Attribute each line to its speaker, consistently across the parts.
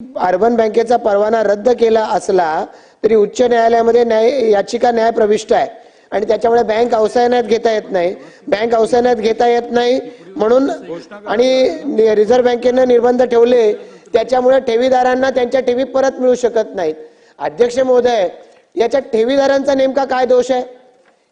Speaker 1: Urban बँकेचा परवाना रद्द केला असला तरी उच्च न्यायालयामध्ये न्याय याचिका न्याय प्रविष्ट आहे. आणि त्याच्यामुळे बँक अवसायनात घेता येत नाही. बँक अवसायनात घेता येत नाही म्हणून आणि रिझर्व्ह बँकेनं निर्बंध ठेवले त्याच्यामुळे ठेवीदारांना त्यांच्या ठेवी परत मिळू शकत नाहीत. अध्यक्ष महोदय याच्यात ठेवीदारांचा नेमका काय दोष आहे?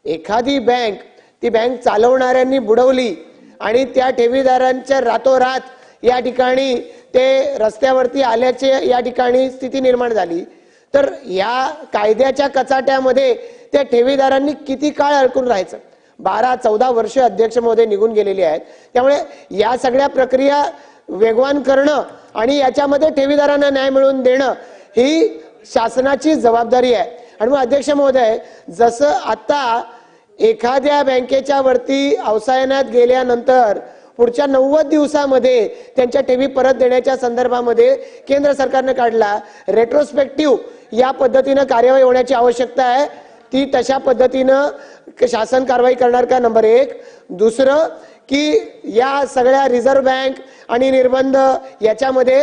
Speaker 1: एखादी बँक ती बँक चालवणाऱ्यांनी बुडवली आणि त्या ठेवीदारांच्या रातोरात या ठिकाणी ते रस्त्यावरती आल्याचे या ठिकाणी स्थिती निर्माण झाली. तर या कायद्याच्या कचाट्यामध्ये त्या ठेवीदारांनी किती काळ अडकून राहायचं? बारा चौदा वर्ष अध्यक्ष महोदय निघून गेलेली आहेत. त्यामुळे या सगळ्या प्रक्रिया वेगवान करणं आणि याच्यामध्ये ठेवीदारांना न्याय मिळवून देणं ही शासनाची जबाबदारी आहे. आणि मग अध्यक्ष महोदय जसं आता एखाद्या बँकेच्या वरती अवसायनात गेल्यानंतर पुढच्या नव्वद दिवसामध्ये त्यांच्या ठेवी परत देण्याच्या संदर्भामध्ये केंद्र सरकारने काढला. रेट्रोस्पेक्टिव्ह या पद्धतीनं कार्यवाही होण्याची आवश्यकता आहे. ती तशा पद्धतीनं शासन कारवाई करणार का? नंबर एक. दुसरं की या सगळ्या रिझर्व्ह बँक आणि निर्बंध याच्यामध्ये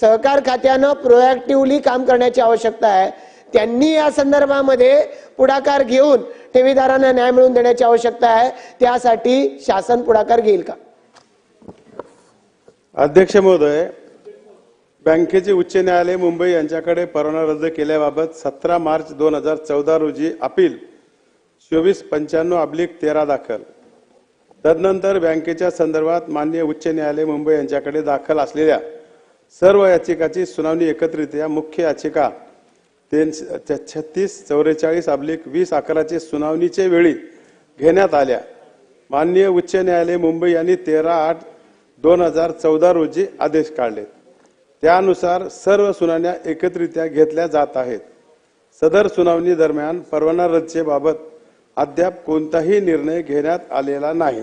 Speaker 1: सहकार खात्यानं प्रोएक्टिव्हली काम करण्याची आवश्यकता आहे. त्यांनी या संदर्भामध्ये पुढाकार घेऊन ठेवीदारांना न्याय मिळवून देण्याची आवश्यकता आहे. त्यासाठी शासन पुढाकार घेईल का?
Speaker 2: अध्यक्ष महोदय बँकेचे उच्च न्यायालय मुंबई यांच्याकडे परवाना रद्द केल्याबाबत सतरा मार्च दोन हजार चौदा रोजी अपील चोवीस पंच्याण्णव अब्लिक तेरा दाखल. तदनंतर बँकेच्या संदर्भात मान्य उच्च न्यायालय मुंबई यांच्याकडे दाखल असलेल्या सर्व याचिकाची सुनावणी एकत्रितया मुख्य याचिका छत्तीस चौवेचाळीस अब्लिक वीस अकराचे सुनावणीचे वेळी घेण्यात आल्या. माननीय उच्च न्यायालय मुंबई यांनी तेरा आठ दोन हजार चौदा रोजी आदेश काढले. त्यानुसार सर्व सुनावण्या एकत्रित्या घेतल्या जात आहेत. सदर सुनावणी दरम्यान परवाना रद्दचे बाबत अद्याप कोणताही निर्णय घेण्यात आलेला नाही.